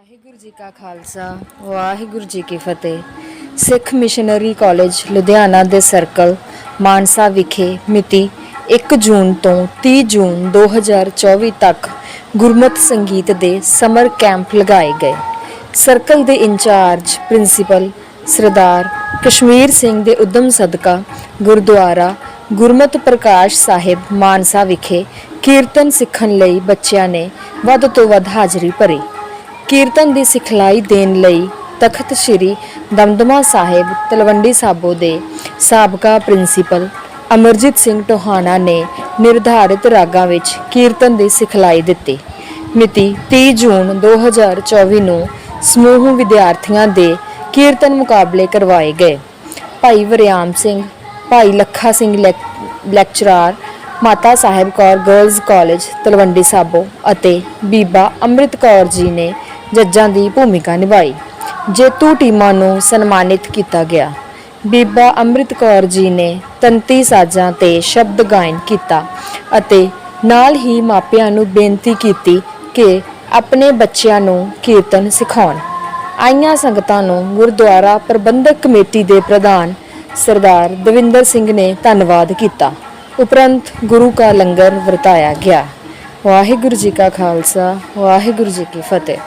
ਵਾਹਿਗੁਰੂ ਜੀ ਕਾ ਖਾਲਸਾ, ਵਾਹਿਗੁਰੂ ਜੀ ਕੀ ਫਤਿਹ। ਸਿੱਖ missionary college Ludhiana ਦੇ circle, Mansa ਵਿਖੇ ਮਿਤੀ 1 ਜੂਨ ਤੋਂ 30 ਜੂਨ 2024 ਤੱਕ ਗੁਰਮਤਿ ਸੰਗੀਤ ਦੇ ਸਮਰ ਕੈਂਪ ਲਗਾਏ ਗਏ। ਸਰਕਲ ਦੇ in charge principal Sardar Kashmir Singh ਦੇ ਉਦਮ ਸਦਕਾ ਗੁਰਦੁਆਰਾ ਗੁਰਮਤਿ ਪ੍ਰਕਾਸ਼ ਸਾਹਿਬ ਮਾਨਸਾ ਵਿਖੇ ਕੀਰਤਨ ਸਿੱਖਣ ਲਈ ਬੱਚਿਆਂ ਨੇ ਵੱਧ ਤੋਂ ਵੱਧ ਹਾਜ਼ਰੀ ਭਰੀ। ਕੀਰਤਨ ਦੀ ਸਿਖਲਾਈ ਦੇਣ ਲਈ ਤਖਤ ਸ੍ਰੀ ਦਮਦਮਾ ਸਾਹਿਬ ਤਲਵੰਡੀ ਸਾਬੋ ਦੇ ਸਾਬਕਾ ਪ੍ਰਿੰਸੀਪਲ ਅਮਰਜੀਤ ਸਿੰਘ ਟੋਹਾਣਾ ਨੇ ਨਿਰਧਾਰਿਤ ਰਾਗਾਂ ਵਿੱਚ ਕੀਰਤਨ ਦੀ ਸਿਖਲਾਈ ਦਿੱਤੀ। ਮਿਤੀ 30 ਜੂਨ 2024 ਨੂੰ ਸਮੂਹ ਵਿਦਿਆਰਥੀਆਂ ਦੇ ਕੀਰਤਨ ਮੁਕਾਬਲੇ ਕਰਵਾਏ ਗਏ। ਭਾਈ ਵਰਿਆਮ ਸਿੰਘ, ਭਾਈ ਲੱਖਾ ਸਿੰਘ ਲੈਕ- lecturer, Mata Sahib Kaur girls college Talwandi Sabo ਅਤੇ ਬੀਬਾ ਅੰਮ੍ਰਿਤ ਕੌਰ ਜੀ ਨੇ ਜੱਜਾਂ ਦੀ ਭੂਮਿਕਾ ਨਿਭਾਈ। ਜੇਤੂ ਟੀਮਾਂ ਨੂੰ ਸਨਮਾਨਿਤ ਕੀਤਾ ਗਿਆ। ਬੀਬਾ ਅੰਮ੍ਰਿਤ ਕੌਰ ਜੀ ਨੇ ਤੰਤੀ ਸਾਜ਼ਾਂ ਤੇ ਸ਼ਬਦ ਗਾਇਨ ਕੀਤਾ ਅਤੇ ਨਾਲ ਹੀ ਮਾਪਿਆਂ ਨੂੰ ਬੇਨਤੀ ਕੀਤੀ ਕਿ ਆਪਣੇ ਬੱਚਿਆਂ ਨੂੰ ਕੀਰਤਨ ਸਿਖਾਉਣ। ਆਈਆਂ ਸੰਗਤਾਂ ਨੂੰ ਗੁਰਦੁਆਰਾ ਪ੍ਰਬੰਧਕ ਕਮੇਟੀ ਦੇ ਪ੍ਰਧਾਨ ਸਰਦਾਰ ਦਵਿੰਦਰ ਸਿੰਘ ਨੇ ਧੰਨਵਾਦ ਕੀਤਾ। ਉਪਰੰਤ ਗੁਰੂ ਕਾ ਲੰਗਰ ਵਰਤਾਇਆ ਗਿਆ। ਵਾਹਿਗੁਰੂ ਜੀ ਕਾ ਖਾਲਸਾ, ਵਾਹਿਗੁਰੂ ਜੀ ਕੀ ਫਤਿਹ।